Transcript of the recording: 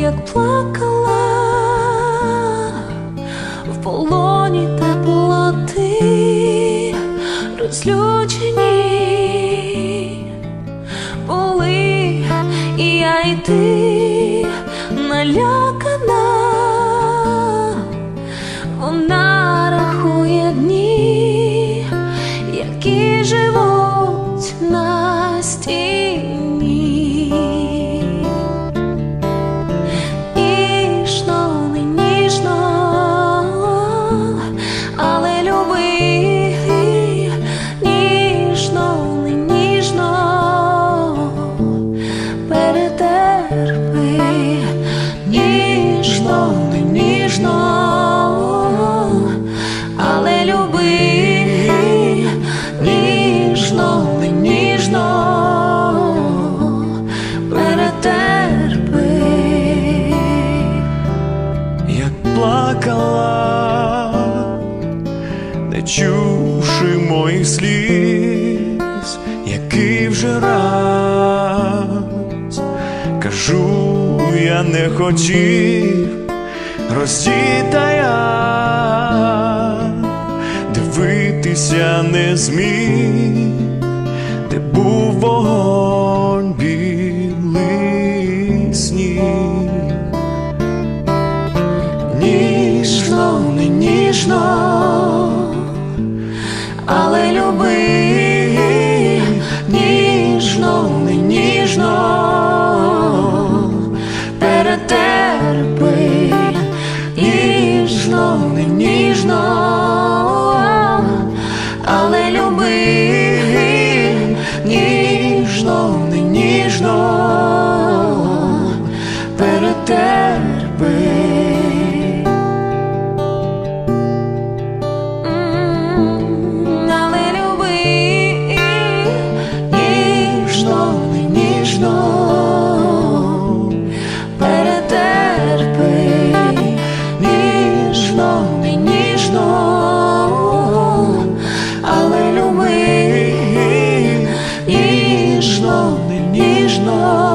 як плакала в полоні теплоти, розлючені були і я і ти налякана, плакала, не чувши моїх сліз, який вже раз кажу, я не хотів роздіта дивитися не зміг. ніжно, але люби ніжно, не ніжно, перетерпи ніжно, не ніжно, але люби. Krishna.